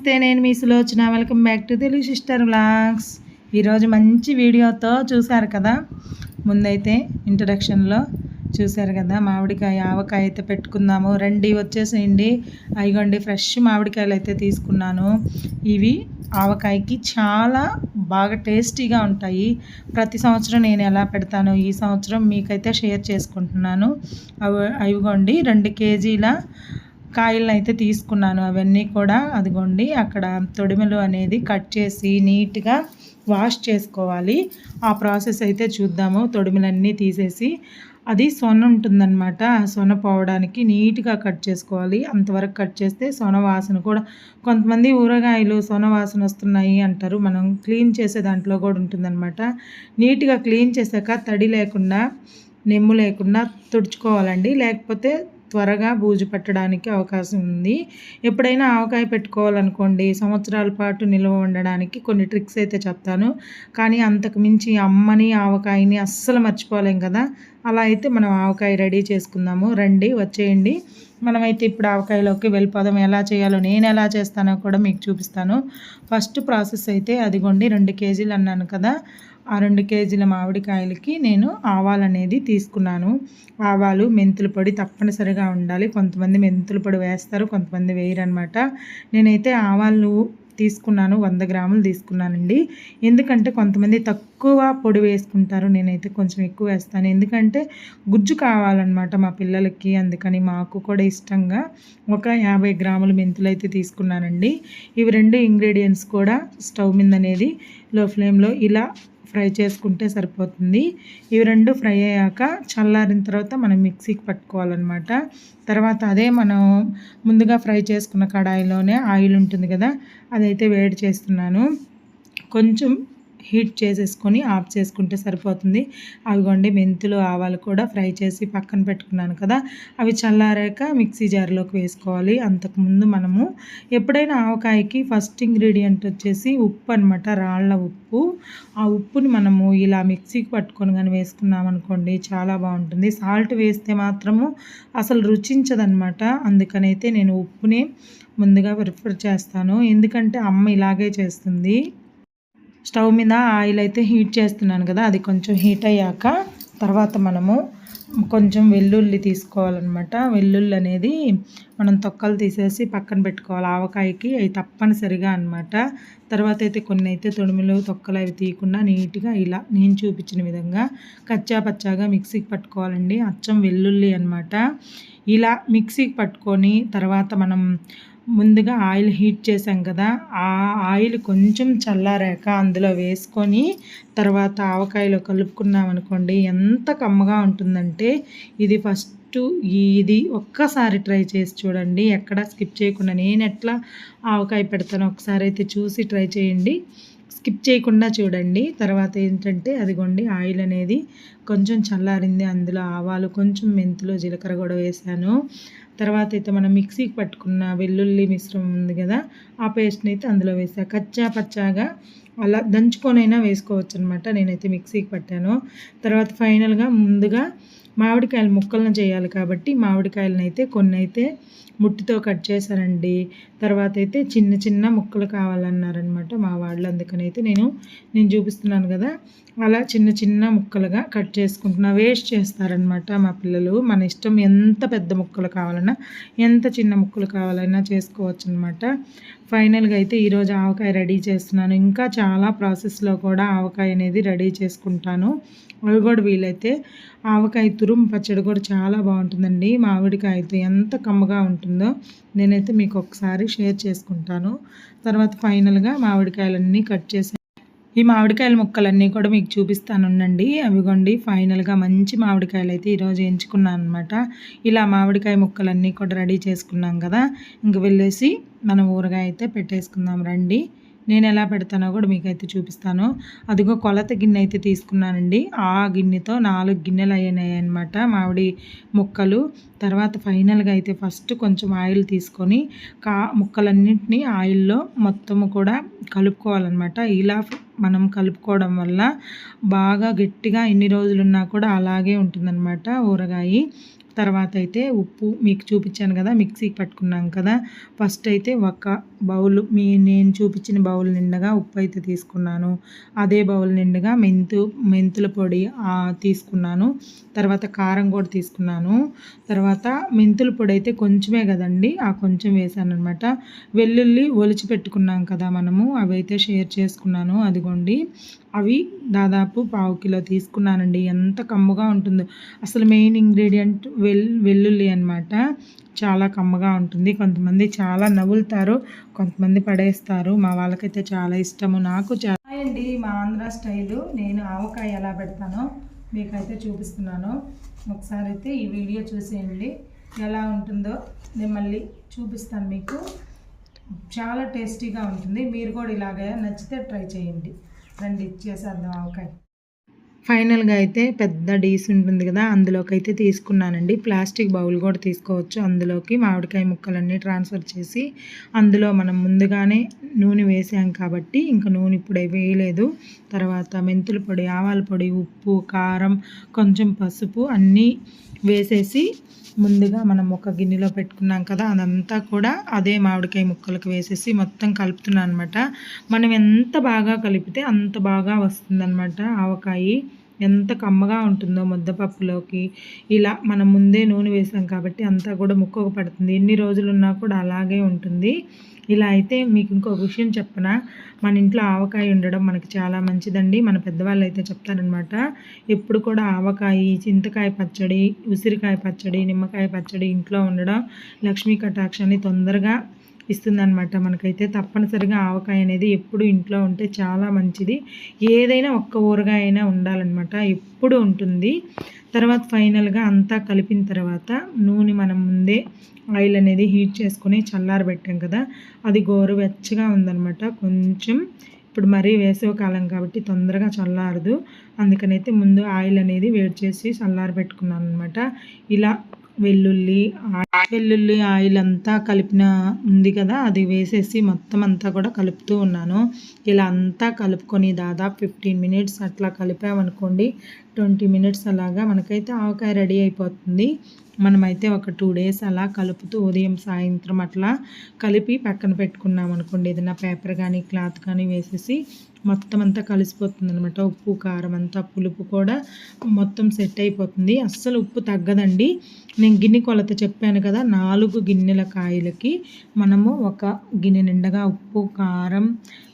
నమస్తే నేను మీ Sulochana. Welcome back to Telugu sister vlogs. ఈరోజు మంచి వీడియోతో చూశారు కదా? ముందైతే ఇంట్రడక్షన్లో చూశారు కదా? మామిడికాయ ఆవకాయ అయితే పెట్టుకుందాము. రండి వచ్చేసేయండి. అయిగోండి ఫ్రెష్ మామిడికాయలు అయితే తీసుకున్నాను. ఇవి ఆవకాయకి చాలా బాగా టేస్టీగా ఉంటాయి. ప్రతి సంవత్సరం నేను ఎలా పెడతాను ఈ సంవత్సరం మీకైతే షేర్ చేసుకుంటున్నాను. అవి అవిగోండి రెండు కేజీల కాయలను అయితే తీసుకున్నాను. అవన్నీ కూడా అదిగోండి అక్కడ తొడిమలు అనేది కట్ చేసి నీట్గా వాష్ చేసుకోవాలి. ఆ ప్రాసెస్ అయితే చూద్దాము. తొడిమలన్నీ తీసేసి అది సొన ఉంటుందన్నమాట. సొన పోవడానికి నీట్గా కట్ చేసుకోవాలి. అంతవరకు కట్ చేస్తే సొన వాసన కూడా కొంతమంది ఊరగాయలు సొన వాసన వస్తున్నాయి అంటారు. మనం క్లీన్ చేసే దాంట్లో కూడా ఉంటుందన్నమాట. నీట్గా క్లీన్ చేశాక తడి లేకుండా నెమ్ము లేకుండా తుడుచుకోవాలండి. లేకపోతే త్వరగా బూజు పట్టడానికి అవకాశం ఉంది. ఎప్పుడైనా ఆవకాయ పెట్టుకోవాలనుకోండి సంవత్సరాల పాటు నిల్వ ఉండడానికి కొన్ని ట్రిక్స్ అయితే చెప్తాను. కానీ అంతకు మించి అమ్మని ఆవకాయని అస్సలు మర్చిపోలేం కదా. అలా అయితే మనం ఆవకాయ రెడీ చేసుకుందాము. రండి వచ్చేయండి. మనమైతే ఇప్పుడు ఆవకాయలోకి వెళ్ళిపోదాం. ఎలా చేయాలో నేను ఎలా చేస్తానో కూడా మీకు చూపిస్తాను. ఫస్ట్ ప్రాసెస్ అయితే అదిగోండి రెండు కేజీలు అన్నాను కదా. ఆ రెండు కేజీల మామిడికాయలకి నేను ఆవాలు అనేది తీసుకున్నాను. ఆవాలు మెంతుల పొడి తప్పనిసరిగా ఉండాలి. కొంతమంది మెంతుల పొడి వేస్తారు కొంతమంది వేయరనమాట నేనైతే ఆవాలు తీసుకున్నాను వంద గ్రాములు తీసుకున్నానండి. ఎందుకంటే కొంతమంది తక్కువ పొడి వేసుకుంటారు నేనైతే కొంచెం ఎక్కువ వేస్తాను. ఎందుకంటే గుజ్జు కావాలన్నమాట మా పిల్లలకి అందుకని మాకు కూడా ఇష్టంగా ఒక యాభై గ్రాముల మెంతులు అయితే తీసుకున్నానండి. ఇవి రెండు ఇంగ్రీడియంట్స్ కూడా స్టవ్ మీద అనేది లో ఫ్లేమ్లో ఇలా ఫ్రై చేసుకుంటే సరిపోతుంది. ఇవి రెండు ఫ్రై అయ్యాక చల్లారిన తర్వాత మనం మిక్సీకి పట్టుకోవాలన్నమాట. తర్వాత అదే మనం ముందుగా ఫ్రై చేసుకున్న కడాయిలోనే ఆయిల్ ఉంటుంది కదా అదైతే వేడి చేస్తున్నాను. కొంచెం హీట్ చేసేసుకొని ఆఫ్ చేసుకుంటే సరిపోతుంది. అవిగోండి మెంతులు ఆవాలు కూడా ఫ్రై చేసి పక్కన పెట్టుకున్నాను కదా అవి చల్లారాక మిక్సీ జార్లోకి వేసుకోవాలి. అంతకుముందు మనము ఎప్పుడైనా ఆవకాయకి ఫస్ట్ ఇంగ్రీడియంట్ వచ్చేసి ఉప్పు అనమాట రాళ్ళ ఉప్పు. ఆ ఉప్పుని మనము ఇలా మిక్సీకి పట్టుకొని కానీ వేసుకున్నామనుకోండి చాలా బాగుంటుంది. సాల్ట్ వేస్తే మాత్రము అసలు రుచించదనమాట అందుకనైతే నేను ఉప్పుని ముందుగా ప్రిఫర్ చేస్తాను. ఎందుకంటే అమ్మ ఇలాగే చేస్తుంది. స్టవ్ మీద ఆయిల్ అయితే హీట్ చేస్తున్నాను కదా అది కొంచెం హీట్ అయ్యాక తర్వాత మనము కొంచెం వెల్లుల్లి తీసుకోవాలన్నమాట. వెల్లుల్లి అనేది మనం తొక్కలు తీసేసి పక్కన పెట్టుకోవాలి ఆవకాయకి అవి తప్పనిసరిగా అనమాట తర్వాత అయితే కొన్ని అయితే తొడుములు తొక్కలు అవి తీయకుండా నీట్గా ఇలా నేను చూపించిన విధంగా కచ్చా పచ్చాగా మిక్సీకి పట్టుకోవాలండి. అచ్చం వెల్లుల్లి అనమాట ఇలా మిక్సీకి పట్టుకొని తర్వాత మనం ముందుగా ఆయిల్ హీట్ చేసాం కదా ఆ ఆయిల్ కొంచెం చల్లారాక అందులో వేసుకొని తర్వాత ఆవకాయలో కలుపుకున్నాం అనుకోండి ఎంత కమ్మగా ఉంటుందంటే ఇది ఫస్ట్ ఇది ఒక్కసారి ట్రై చేసి చూడండి ఎక్కడ స్కిప్ చేయకుండా నేను ఎట్లా ఆవకాయ పెడతాను ఒకసారి అయితే చూసి ట్రై చేయండి. స్కిప్ చేయకుండా చూడండి. తర్వాత ఏంటంటే అదిగోండి ఆయిల్ అనేది కొంచెం చల్లారింది. అందులో ఆవాలు కొంచెం మెంతులు జీలకర్ర కూడా వేసాను. తర్వాత అయితే మనం మిక్సీకి పట్టుకున్న వెల్లుల్లి మిశ్రమం ఉంది కదా ఆ పేస్ట్ని అయితే అందులో వేసా. కచ్చా పచ్చాగా అలా దంచుకొనైనా వేసుకోవచ్చు అనమాట నేనైతే మిక్సీకి పట్టాను. తర్వాత ఫైనల్గా ముందుగా మామిడికాయలు ముక్కలను చేయాలి కాబట్టి మామిడికాయలను అయితే కొన్ని అయితే ముట్టితో కట్ చేశానండి. తర్వాత అయితే చిన్న చిన్న ముక్కలు కావాలన్నారనమాట మా వాళ్ళు. అందుకని అయితే నేను నేను చూపిస్తున్నాను కదా అలా చిన్న చిన్న ముక్కలుగా కట్ చేసుకుంటున్నా. వేస్ట్ చేస్తారనమాట మా పిల్లలు. మన ఇష్టం ఎంత పెద్ద ముక్కలు కావాలన్నా ఎంత చిన్న ముక్కలు కావాలన్నా చేసుకోవచ్చు అనమాట ఫైనల్గా అయితే ఈరోజు ఆవకాయ రెడీ చేస్తున్నాను. ఇంకా చాలా ప్రాసెస్లో కూడా ఆవకాయ అనేది రెడీ చేసుకుంటాను. అవి కూడా వీలైతే ఆవకాయ తురుము పచ్చడి కూడా చాలా బాగుంటుందండి. మామిడికాయతో ఎంత కమ్మగా ఉంటుందో నేనైతే మీకు ఒకసారి షేర్ చేసుకుంటాను. తర్వాత ఫైనల్గా మామిడికాయలన్నీ కట్ చేసి ఈ మామిడికాయల ముక్కలన్నీ కూడా మీకు చూపిస్తానుండండి అవిగోండి ఫైనల్గా మంచి మామిడికాయలు అయితే ఈరోజు ఎంచుకున్నాను అనమాట ఇలా మామిడికాయ ముక్కలన్నీ కూడా రెడీ చేసుకున్నాం కదా. ఇంక వెళ్ళేసి మనం ఊరగాయ అయితే పెట్టేసుకుందాం రండి. నేను ఎలా పెడతానో కూడా మీకైతే చూపిస్తాను. అదిగో కొలత గిన్నె అయితే తీసుకున్నానండి. ఆ గిన్నెతో నాలుగు గిన్నెలు అయినాయి అనమాట మామిడి ముక్కలు. తర్వాత ఫైనల్గా అయితే ఫస్ట్ కొంచెం ఆయిల్ తీసుకొని కా ముక్కలన్నింటినీ ఆయిల్లో మొత్తము కూడా కలుపుకోవాలన్నమాట. ఇలా మనం కలుపుకోవడం వల్ల బాగా గట్టిగా ఎన్ని రోజులున్నా కూడా అలాగే ఉంటుందన్నమాట ఊరగాయ. తర్వాత అయితే ఉప్పు మీకు చూపించాను కదా మిక్సీకి పట్టుకున్నాం కదా. ఫస్ట్ అయితే ఒక బౌల్ మీ నేను చూపించిన బౌల్ నిండగా ఉప్పు అయితే తీసుకున్నాను. అదే బౌల్ నిండుగా మెంతు మెంతుల పొడి తీసుకున్నాను. తర్వాత కారం కూడా తీసుకున్నాను. తర్వాత మెంతుల పొడి అయితే కొంచెమే కదండి ఆ కొంచెం వేసాను అనమాట వెల్లుల్లి ఒలిచి పెట్టుకున్నాం కదా మనము అవి అయితే షేర్ చేసుకున్నాను అదిగోండి. అవి దాదాపు పావు కిలో తీసుకున్నానండి ఎంత కమ్ముగా ఉంటుందో. అసలు మెయిన్ ఇంగ్రీడియంట్ వెల్ వెల్లుల్లి అనమాట చాలా కమ్మగా ఉంటుంది. కొంతమంది చాలా నవ్వులుతారు. కొంతమంది పడేస్తారు. మా వాళ్ళకైతే చాలా ఇష్టము. నాకు చాలా అండి. మా ఆంధ్ర స్టైలు. నేను ఆవకాయ ఎలా పెడతానో మీకైతే చూపిస్తున్నాను. ఒకసారి అయితే ఈ వీడియో చూసేయండి. ఎలా ఉంటుందో నేను మళ్ళీ చూపిస్తాను మీకు. చాలా టేస్టీగా ఉంటుంది. మీరు కూడా ఇలాగే నచ్చితే ట్రై చేయండి. రండి ఇచ్చేసేద్దాం ఆవకాయ. ఫైనల్గా అయితే పెద్ద డీస్ ఉంటుంది కదా అందులోకి అయితే తీసుకున్నానండి. ప్లాస్టిక్ బౌల్ కూడా తీసుకోవచ్చు. అందులోకి మామిడికాయ ముక్కలన్నీ ట్రాన్స్ఫర్ చేసి అందులో మనం ముందుగానే నూనె వేసాం కాబట్టి ఇంకా నూనె ఇప్పుడు వేయలేదు. తర్వాత మెంతుల పొడి ఆవాల పొడి ఉప్పు కారం కొంచెం పసుపు అన్నీ వేసేసి ముందుగా మనం ఒక గిన్నెలో పెట్టుకున్నాం కదా అదంతా కూడా అదే మామిడికాయ ముక్కలకు వేసేసి మొత్తం కలుపుతున్నాను అనమాట మనం ఎంత బాగా కలిపితే అంత బాగా వస్తుందన్నమాట ఆవకాయి. ఎంత కమ్మగా ఉంటుందో ముద్దపప్పులోకి. ఇలా మనం ముందే నూనె వేసాం కాబట్టి అంతా కూడా ముక్కకు పడుతుంది. ఎన్ని రోజులు ఉన్నా కూడా అలాగే ఉంటుంది. ఇలా అయితే మీకు ఇంకో విషయం చెప్పిన. మన ఇంట్లో ఆవకాయ ఉండడం మనకి చాలా మంచిదండి. మన పెద్దవాళ్ళు అయితే చెప్తారనమాట ఎప్పుడు కూడా ఆవకాయ చింతకాయ పచ్చడి ఉసిరికాయ పచ్చడి నిమ్మకాయ పచ్చడి ఇంట్లో ఉండడం లక్ష్మీ కటాక్షాన్ని తొందరగా ఇస్తుందన్నమాట. మనకైతే తప్పనిసరిగా ఆవకాయ అనేది ఎప్పుడు ఇంట్లో ఉంటే చాలా మంచిది. ఏదైనా ఒక్క ఊరగాయ అయినా ఉండాలన్నమాట. ఎప్పుడు ఉంటుంది. తర్వాత ఫైనల్గా అంతా కలిపిన తర్వాత నూనె మనం ముందే ఆయిల్ అనేది హీట్ చేసుకొని చల్లారబెట్టాం కదా అది గోరువెచ్చగా ఉందన్నమాట. కొంచెం ఇప్పుడు మరీ వేసవికాలం కాబట్టి తొందరగా చల్లారదు. అందుకనైతే ముందు ఆయిల్ అనేది వేడి చేసి చల్లారబెట్టుకున్నాను అనమాట ఇలా వెల్లుల్లి వెల్లుల్లి ఆయిల్ అంతా కలిపిన ఉంది కదా అది వేసేసి మొత్తం అంతా కూడా కలుపుతూ ఉన్నాను. ఇలా అంతా కలుపుకొని దాదాపు ఫిఫ్టీన్ మినిట్స్ అట్లా కలిపామనుకోండి ట్వంటీ మినిట్స్ అలాగా మనకైతే ఆవకాయ రెడీ అయిపోతుంది. మనమైతే ఒక టూ డేస్ అలా కలుపుతూ ఉదయం సాయంత్రం అట్లా కలిపి పక్కన పెట్టుకున్నాం అనుకోండి. ఏదైనా పేపర్ కానీ క్లాత్ కానీ వేసేసి మొత్తం అంతా కలిసిపోతుంది అనమాట ఉప్పు కారం అంతా పులుపు కూడా మొత్తం సెట్ అయిపోతుంది. అస్సలు ఉప్పు తగ్గదండి. నేను గిన్నె కొలత చెప్పాను కదా నాలుగు గిన్నెల కాయలకి మనము ఒక గిన్నె నిండగా ఉప్పు కారం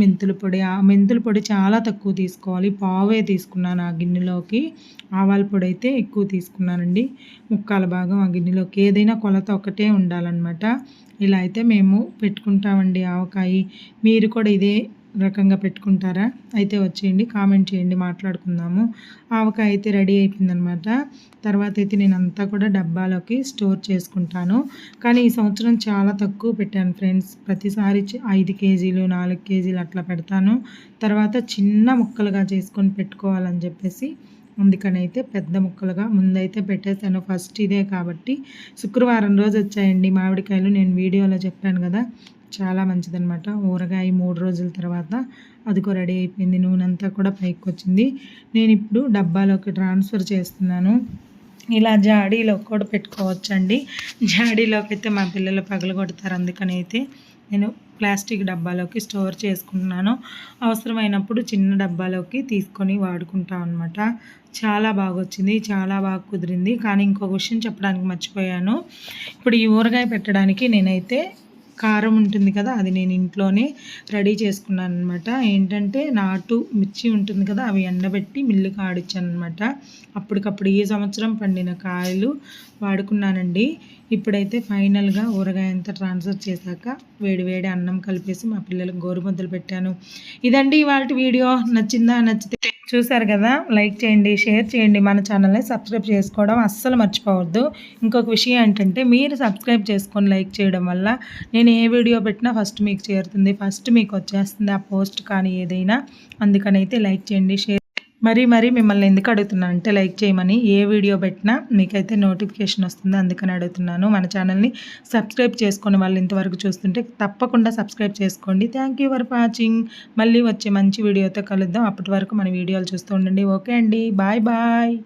మెంతుల పొడి ఆ మెంతుల పొడి చాలా తక్కువ తీసుకోవాలి. పావే తీసుకున్నాను ఆ గిన్నెలోకి. ఆవాల పొడి అయితే ఎక్కువ తీసుకున్నానండి. ముక్కాల భాగం ఆ గిన్నెలోకి. ఏదైనా కొలత ఒకటే ఉండాలన్నమాట. ఇలా అయితే మేము పెట్టుకుంటామండి ఆవకాయ. మీరు కూడా ఇదే రకంగా పెట్టుకుంటారా? అయితే వచ్చేయండి కామెంట్ చేయండి మాట్లాడుకుందాము. ఆవకాయ అయితే రెడీ అయిపోయిందనమాట తర్వాత అయితే నేను అంతా కూడా డబ్బాలోకి స్టోర్ చేసుకుంటాను. కానీ ఈ సంవత్సరం చాలా తక్కువ పెట్టాను ఫ్రెండ్స్. ప్రతిసారి ఐదు కేజీలు నాలుగు కేజీలు అట్లా పెడతాను. తర్వాత చిన్న ముక్కలుగా చేసుకొని పెట్టుకోవాలని చెప్పేసి అందుకని అయితే పెద్ద ముక్కలుగా ముందైతే పెట్టేశాను. ఫస్ట్ ఇదే కాబట్టి శుక్రవారం రోజు వచ్చాయండి మామిడికాయలు. నేను వీడియోలో చెప్పాను కదా చాలా మంచిదనమాట ఊరగాయ మూడు రోజుల తర్వాత అదిగో రెడీ అయిపోయింది. నూనె అంతా కూడా పైకి వచ్చింది నేను ఇప్పుడు డబ్బాలోకి ట్రాన్స్ఫర్ చేస్తున్నాను. ఇలా జాడీలో కూడా పెట్టుకోవచ్చండి. జాడీలోకి అయితే మా పిల్లలు పగలు కొడతారు అందుకని అయితే నేను ప్లాస్టిక్ డబ్బాలోకి స్టోర్ చేసుకుంటున్నాను. అవసరమైనప్పుడు చిన్న డబ్బాలోకి తీసుకొని వాడుకుంటాం అనమాట చాలా బాగా వచ్చింది చాలా బాగా కుదిరింది. కానీ ఇంకొక విషయం చెప్పడానికి మర్చిపోయాను. ఇప్పుడు ఈ ఊరగాయ పెట్టడానికి నేనైతే కారం ఉంటుంది కదా అది నేను ఇంట్లోనే రెడీ చేసుకున్నాను అనమాట ఏంటంటే నాటు మిర్చి ఉంటుంది కదా అవి ఎండబెట్టి మిల్లుకి ఆడిచ్చాను అనమాట అప్పటికప్పుడు ఈ సంవత్సరం పండిన కాయలు వాడుకున్నానండి. ఇప్పుడైతే ఫైనల్గా ఊరగాయ అంతా ట్రాన్స్ఫర్ చేశాక వేడి వేడి అన్నం కలిపేసి మా పిల్లలకు గోరుముద్దలు పెట్టాను. ఇదండి ఇవాళ వీడియో. నచ్చిందా? నచ్చితే చూసారు కదా? లైక్ చేయండి షేర్ చేయండి మన ఛానల్ని సబ్స్క్రైబ్ చేసుకోవడం అస్సలు మర్చిపోవద్దు. ఇంకొక విషయం ఏంటంటే మీరు సబ్స్క్రైబ్ చేసుకొని లైక్ చేయడం వల్ల నేను ఏ వీడియో పెట్టినా ఫస్ట్ మీకు చేరుతుంది ఫస్ట్ మీకు వచ్చేస్తుంది ఆ పోస్ట్ కానీ ఏదైనా. అందుకనైతే లైక్ చేయండి షేర్ మరీ మరీ మిమ్మల్ని ఎందుకు అడుగుతున్నాను అంటే లైక్ చేయమని ఏ వీడియో పెట్టినా మీకైతే నోటిఫికేషన్ వస్తుంది. అందుకని అడుగుతున్నాను. మన ఛానల్ని సబ్స్క్రైబ్ చేసుకుని వాళ్ళు ఇంతవరకు చూస్తుంటే తప్పకుండా సబ్స్క్రైబ్ చేసుకోండి. థ్యాంక్ యూ ఫర్ వాచింగ్ మళ్ళీ వచ్చే మంచి వీడియోతో కలుద్దాం. అప్పటి వరకు మన వీడియోలు చూస్తూ ఉండండి. ఓకే అండి. Bye bye.